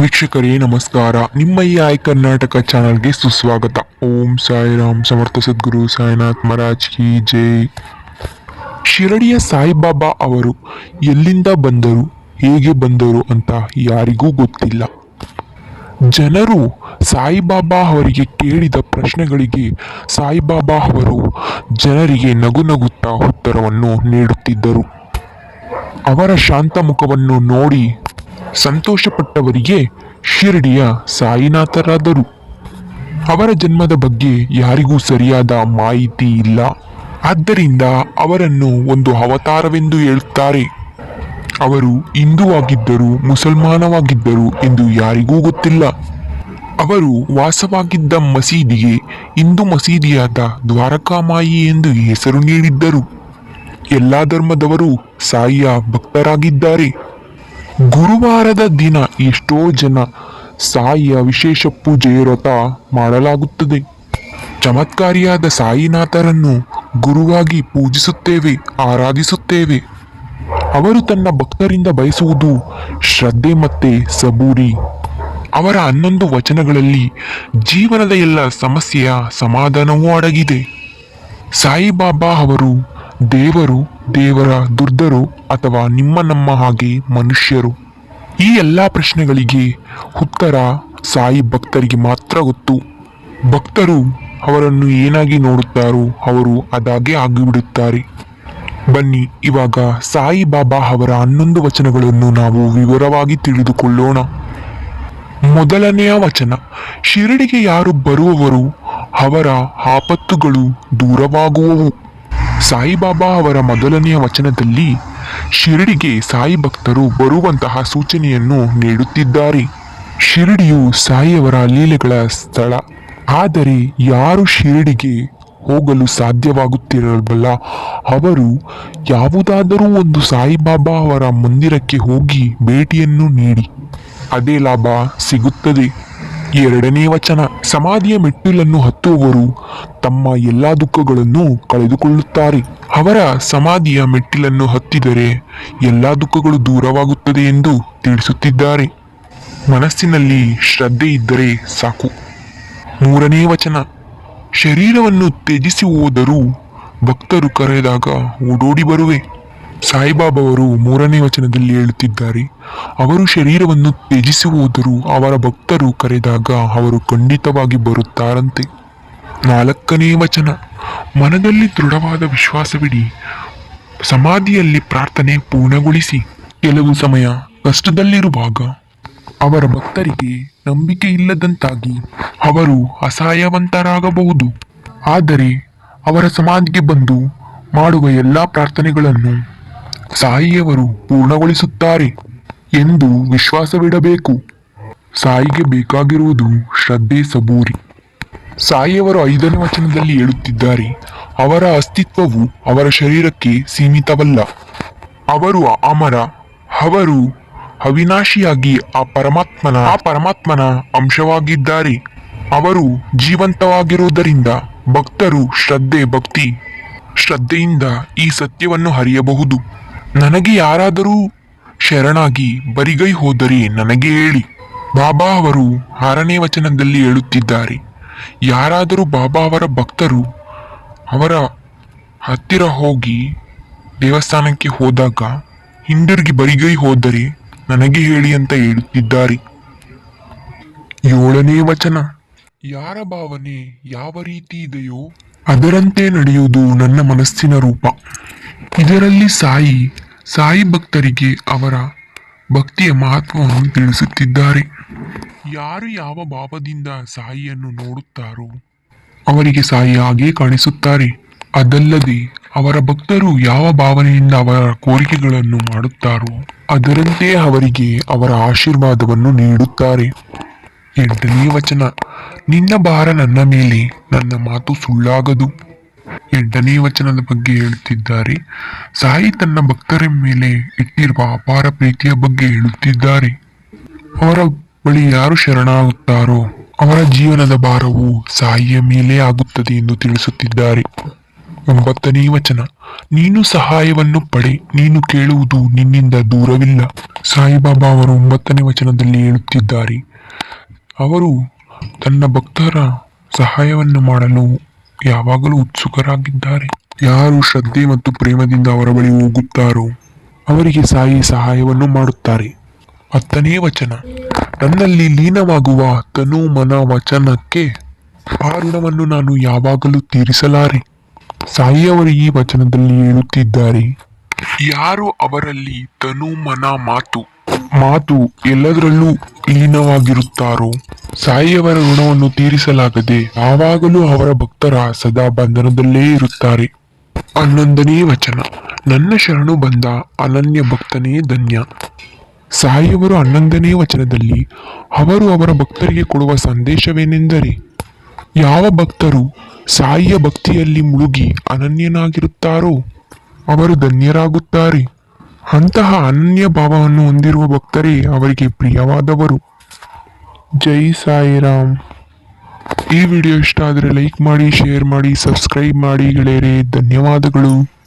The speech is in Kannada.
ವೀಕ್ಷಕರೇ, ನಮಸ್ಕಾರ. ನಿಮ್ಮ ಈ ಆಯ್ ಕರ್ನಾಟಕ ಚಾನಲ್ಗೆ ಸುಸ್ವಾಗತ. ಓಂ ಸಾಯಿರಾಮ್ ಸಮರ್ಥ ಸದ್ಗುರು ಸಾಯಿನಾಥ್ ಮರಾಜ್ ಕಿ ಜೈ. ಶಿರಡಿಯ ಸಾಯಿಬಾಬಾ ಅವರು ಎಲ್ಲಿಂದ ಬಂದರು, ಹೇಗೆ ಬಂದರು ಅಂತ ಯಾರಿಗೂ ಗೊತ್ತಿಲ್ಲ. ಜನರು ಸಾಯಿಬಾಬಾ ಅವರಿಗೆ ಕೇಳಿದ ಪ್ರಶ್ನೆಗಳಿಗೆ ಸಾಯಿಬಾಬಾ ಅವರು ಜನರಿಗೆ ನಗು ನಗುತ್ತಾ ಉತ್ತರವನ್ನು ನೀಡುತ್ತಿದ್ದರು. ಅವರ ಶಾಂತ ಮುಖವನ್ನು ನೋಡಿ ಸಂತೋಷಪಟ್ಟವರಿಗೆ ಶಿರಡಿಯ ಸಾಯಿನಾಥರಾದರು. ಅವರ ಜನ್ಮದ ಬಗ್ಗೆ ಯಾರಿಗೂ ಸರಿಯಾದ ಮಾಹಿತಿ ಇಲ್ಲ. ಆದ್ದರಿಂದ ಅವರನ್ನು ಒಂದು ಅವತಾರವೆಂದು ಹೇಳುತ್ತಾರೆ. ಅವರು ಹಿಂದೂವಾಗಿದ್ದರು ಮುಸಲ್ಮಾನವಾಗಿದ್ದರು ಎಂದು ಯಾರಿಗೂ ಗೊತ್ತಿಲ್ಲ. ಅವರು ವಾಸವಾಗಿದ್ದ ಮಸೀದಿಗೆ ಹಿಂದೂ ಮಸೀದಿಯಾದ ದ್ವಾರಕಾಮಾಯಿ ಎಂದು ಹೆಸರು ನೀಡಿದ್ದರು. ಎಲ್ಲ ಧರ್ಮದವರು ಸಾಯಿಯ ಭಕ್ತರಾಗಿದ್ದಾರೆ. ಗುರುವಾರದ ದಿನ ಎಷ್ಟೋ ಜನ ಸಾಯಿಯ ವಿಶೇಷ ಪೂಜೆ ವ್ರತ ಮಾಡಲಾಗುತ್ತದೆ. ಚಮತ್ಕಾರಿಯಾದ ಸಾಯಿನಾಥರನ್ನು ಗುರುವಾಗಿ ಪೂಜಿಸುತ್ತೇವೆ, ಆರಾಧಿಸುತ್ತೇವೆ. ಅವರು ತನ್ನ ಭಕ್ತರಿಂದ ಬಯಸುವುದು ಶ್ರದ್ಧೆ ಮತ್ತೆ ಸಬೂರಿ. ಅವರ ಹನ್ನೊಂದು ವಚನಗಳಲ್ಲಿ ಜೀವನದ ಎಲ್ಲ ಸಮಸ್ಯೆಯ ಸಮಾಧಾನವೂ ಅಡಗಿದೆ. ಸಾಯಿಬಾಬಾ ಅವರು ದೇವರು, ದೇವರ ದುರ್ಧರು ಅಥವಾ ನಿಮ್ಮ ನಮ್ಮ ಹಾಗೆ ಮನುಷ್ಯರು? ಈ ಎಲ್ಲ ಪ್ರಶ್ನೆಗಳಿಗೆ ಉತ್ತರ ಸಾಯಿ ಭಕ್ತರಿಗೆ ಮಾತ್ರ ಗೊತ್ತು. ಭಕ್ತರು ಅವರನ್ನು ಏನಾಗಿ ನೋಡುತ್ತಾರೋ ಅವರು ಅದಾಗೆ ಆಗಿಬಿಡುತ್ತಾರೆ. ಬನ್ನಿ, ಇವಾಗ ಸಾಯಿ ಬಾಬಾ ಅವರ ಹನ್ನೊಂದು ವಚನಗಳನ್ನು ನಾವು ವಿವರವಾಗಿ ತಿಳಿದುಕೊಳ್ಳೋಣ. ಮೊದಲನೆಯ ವಚನ, ಶಿರಡಿಗೆ ಯಾರು ಬರುವವರು ಅವರ ಆಪತ್ತುಗಳು ದೂರವಾಗುವವು. ಸಾಯಿಬಾಬಾ ಅವರ ಮೊದಲನೆಯ ವಚನದಲ್ಲಿ ಶಿರಡಿಗೆ ಸಾಯಿ ಭಕ್ತರು ಬರುವಂತಹ ಸೂಚನೆಯನ್ನು ನೀಡುತ್ತಿದ್ದಾರೆ. ಶಿರಡಿಯು ಸಾಯಿಯವರ ಲೀಲೆಗಳ ಸ್ಥಳ. ಆದರೆ ಯಾರು ಶಿರಡಿಗೆ ಹೋಗಲು ಸಾಧ್ಯವಾಗುತ್ತಿರಬಲ್ಲ? ಅವರು ಯಾವುದಾದರೂ ಒಂದು ಸಾಯಿಬಾಬಾ ಅವರ ಮಂದಿರಕ್ಕೆ ಹೋಗಿ ಭೇಟಿಯನ್ನು ನೀಡಿ. ಅದೇ ಲಾಭ ಸಿಗುತ್ತದೆ. ಎರಡನೇ ವಚನ, ಸಮಾಧಿಯ ಮೆಟ್ಟಿಲನ್ನು ಹತ್ತುವವರು ತಮ್ಮ ಎಲ್ಲಾ ದುಃಖಗಳನ್ನು ಕಳೆದುಕೊಳ್ಳುತ್ತಾರೆ. ಅವರ ಸಮಾಧಿಯ ಮೆಟ್ಟಿಲನ್ನು ಹತ್ತಿದರೆ ಎಲ್ಲಾ ದುಃಖಗಳು ದೂರವಾಗುತ್ತದೆ ಎಂದು ತಿಳಿಸುತ್ತಿದ್ದಾರೆ. ಮನಸ್ಸಿನಲ್ಲಿ ಶ್ರದ್ಧೆ ಇದ್ದರೆ ಸಾಕು. ಮೂರನೇ ವಚನ, ಶರೀರವನ್ನು ತ್ಯಜಿಸಿ ಹೋದರೂ ಭಕ್ತರು ಕರೆದಾಗ ಓಡೋಡಿ ಬರುವೆ. ಸಾಯಿಬಾಬಾವರು ಮೂರನೇ ವಚನದಲ್ಲಿ ಹೇಳುತ್ತಿದ್ದಾರೆ, ಅವರು ಶರೀರವನ್ನು ತ್ಯಜಿಸಿ ಹೋದರೂ ಅವರ ಭಕ್ತರು ಕರೆದಾಗ ಅವರು ಖಂಡಿತವಾಗಿ ಬರುತ್ತಾರಂತೆ. ನಾಲ್ಕನೇ ವಚನ, ಮನದಲ್ಲಿ ದೃಢವಾದ ವಿಶ್ವಾಸವಿಡಿ, ಸಮಾಧಿಯಲ್ಲಿ ಪ್ರಾರ್ಥನೆ ಪೂರ್ಣಗೊಳಿಸಿ. ಕೆಲವು ಸಮಯ ಕಷ್ಟದಲ್ಲಿರುವಾಗ ಅವರ ಭಕ್ತರಿಗೆ ನಂಬಿಕೆ ಇಲ್ಲದಂತಾಗಿ ಅವರು ಅಸಹಾಯವಂತರಾಗಬಹುದು. ಆದರೆ ಅವರ ಸಮಾಧಿಗೆ ಬಂದು ಮಾಡುವ ಎಲ್ಲ ಪ್ರಾರ್ಥನೆಗಳನ್ನು ಸಾಯಿಯವರು ಪೂರ್ಣಗೊಳಿಸುತ್ತಾರೆ ಎಂದು ವಿಶ್ವಾಸವಿಡಬೇಕು. ಸಾಯಿಗೆ ಬೇಕಾಗಿರುವುದು ಶ್ರದ್ಧೆ ಸಬೂರಿ. ಸಾಯಿಯವರು ಐದನೇ ವಚನದಲ್ಲಿ ಹೇಳುತ್ತಿದ್ದಾರೆ, ಅವರ ಅಸ್ತಿತ್ವವು ಅವರ ಶರೀರಕ್ಕೆ ಸೀಮಿತವಲ್ಲ. ಅವರು ಅಮರ, ಅವರು ಅವಿನಾಶಿಯಾಗಿ ಆ ಪರಮಾತ್ಮನ ಆ ಪರಮಾತ್ಮನ ಅಂಶವಾಗಿದ್ದಾರೆ. ಅವರು ಜೀವಂತವಾಗಿರುವುದರಿಂದ ಭಕ್ತರು ಶ್ರದ್ಧೆ, ಭಕ್ತಿ, ಶ್ರದ್ಧೆಯಿಂದ ಈ ಸತ್ಯವನ್ನು ಹರಿಯಬಹುದು ನನಗೆ ಯಾರಾದರೂ ಶರಣಾಗಿ ಬರಿಗೈ ಹೋದರೆ ನನಗೆ ಹೇಳಿ. ಬಾಬಾ ಅವರು ಆರನೇ ವಚನದಲ್ಲಿ ಹೇಳುತ್ತಿದ್ದಾರೆ, ಯಾರಾದರೂ ಬಾಬಾ ಅವರ ಭಕ್ತರು ಅವರ ಹತ್ತಿರ ಹೋಗಿ ದೇವಸ್ಥಾನಕ್ಕೆ ಹೋದಾಗ ಹಿಂದಿರುಗಿ ಬರಿಗೈ ಹೋದರೆ ನನಗೆ ಹೇಳಿ ಅಂತ ಹೇಳುತ್ತಿದ್ದಾರೆ. ಏಳನೇ ವಚನ, ಯಾರ ಭಾವನೆ ಯಾವ ರೀತಿ ಇದೆಯೋ ಅದರಂತೆ ನಡೆಯುವುದು ನನ್ನ ಮನಸ್ಸಿನ ರೂಪ. ಇದರಲ್ಲಿ ಸಾಯಿ ಸಾಯಿ ಭಕ್ತರಿಗೆ ಅವರ ಭಕ್ತಿಯ ಮಹತ್ವವನ್ನು ತಿಳಿಸುತ್ತಿದ್ದಾರೆ. ಯಾರು ಯಾವ ಭಾವದಿಂದ ಸಾಯಿಯನ್ನು ನೋಡುತ್ತಾರೋ ಅವರಿಗೆ ಸಾಯಿ ಹಾಗೇ ಕಾಣಿಸುತ್ತಾರೆ. ಅದಲ್ಲದೆ ಅವರ ಭಕ್ತರು ಯಾವ ಭಾವನೆಯಿಂದ ಅವರ ಕೋರಿಕೆಗಳನ್ನು ಮಾಡುತ್ತಾರೋ ಅದರಂತೆ ಅವರಿಗೆ ಅವರ ಆಶೀರ್ವಾದವನ್ನು ನೀಡುತ್ತಾರೆ. ಎಂಟನೇ ವಚನ, ನಿನ್ನ ಭಾರ ನನ್ನ ಮೇಲೆ, ನನ್ನ ಮಾತು ಸುಳ್ಳಾಗದು. ಎಂಟನೇ ವಚನದ ಬಗ್ಗೆ ಹೇಳುತ್ತಿದ್ದಾರೆ. ಸಾಯಿ ತನ್ನ ಭಕ್ತರ ಮೇಲೆ ಇಟ್ಟಿರುವ ಅಪಾರ ಪ್ರೀತಿಯ ಬಗ್ಗೆ ಹೇಳುತ್ತಿದ್ದಾರೆ. ಅವರ ಬಳಿ ಯಾರು ಶರಣಾಗುತ್ತಾರೋ, ಅವರ ಜೀವನದ ಭಾರವು ಸಾಯಿಯ ಮೇಲೆ ಆಗುತ್ತದೆ ಎಂದು ತಿಳಿಸುತ್ತಿದ್ದಾರೆ. ಒಂಬತ್ತನೇ ವಚನ, ನೀನು ಸಹಾಯವನ್ನು ಪಡೆ, ನೀನು ಕೇಳುವುದು ನಿನ್ನಿಂದ ದೂರವಿಲ್ಲ. ಸಾಯಿಬಾಬಾ ಅವರು ಒಂಬತ್ತನೇ ವಚನದಲ್ಲಿ ಹೇಳುತ್ತಿದ್ದಾರೆ. ಅವರು ತನ್ನ ಭಕ್ತರ ಸಹಾಯವನ್ನು ಮಾಡಲು ಯಾವಾಗಲೂ ಉತ್ಸುಕರಾಗಿದ್ದಾರೆ. ಯಾರು ಶ್ರದ್ಧೆ ಮತ್ತು ಪ್ರೇಮದಿಂದ ಅವರ ಬಳಿ ಹೋಗುತ್ತಾರೋ, ಅವರಿಗೆ ಸಾಯಿ ಸಹಾಯವನ್ನು ಮಾಡುತ್ತಾರೆ. ಹತ್ತನೇ ವಚನ. ನನ್ನಲ್ಲಿ ಲೀನವಾಗುವ ತನು ಮನ ವಚನಕ್ಕೆ ಆ ಋಣವನ್ನು ನಾನು ಯಾವಾಗಲೂ ತೀರಿಸಲಾರೆ. ಸಾಯಿಯವರು ಈ ವಚನದಲ್ಲಿ ಹೇಳುತ್ತಿದ್ದಾರೆ, ಯಾರು ಅವರಲ್ಲಿ ತನು ಮನ ಮಾತು ಮಾತು ಎಲ್ಲದರಲ್ಲೂ ಲೀನವಾಗಿರುತ್ತಾರೋ? ಸಾಯಿಯವರ ಋಣವನ್ನು ತೀರಿಸಲಾಗದೆ ಯಾವಾಗಲೂ ಅವರ ಭಕ್ತರ ಸದಾ ಬಂಧನದಲ್ಲೇ ಇರುತ್ತಾರೆ. ಹನ್ನೊಂದನೇ ವಚನ. ನನ್ನ ಶರಣು ಬಂದ ಅನನ್ಯ ಭಕ್ತನೇ ಧನ್ಯ. ಸಾಯಿಯವರು ಹನ್ನೊಂದನೇ ವಚನದಲ್ಲಿ, ಅವರು ಅವರ ಭಕ್ತರಿಗೆ ಕೊಡುವ ಸಂದೇಶವೇನೆಂದರೆ, ಯಾವ ಭಕ್ತರು ಸಾಯಿಯ ಭಕ್ತಿಯಲ್ಲಿ ಮುಳುಗಿ ಅನನ್ಯನಾಗಿರುತ್ತಾರೋ, ಅವರು ಧನ್ಯರಾಗುತ್ತಾರೆ. ಅಂತಹ ಅನನ್ಯ ಭಾವವನ್ನು ಹೊಂದಿರುವ ಭಕ್ತರೇ ಅವರಿಗೆ ಪ್ರಿಯವಾದವರು. ಜೈ ಸಾಯಿರಾಮ್. ಈ ವಿಡಿಯೋ ಇಷ್ಟ ಆದರೆ ಲೈಕ್ ಮಾಡಿ, ಶೇರ್ ಮಾಡಿ, ಸಬ್ಸ್ಕ್ರೈಬ್ ಮಾಡಿ ಗೆಳೆಯರೇ. ಧನ್ಯವಾದಗಳು.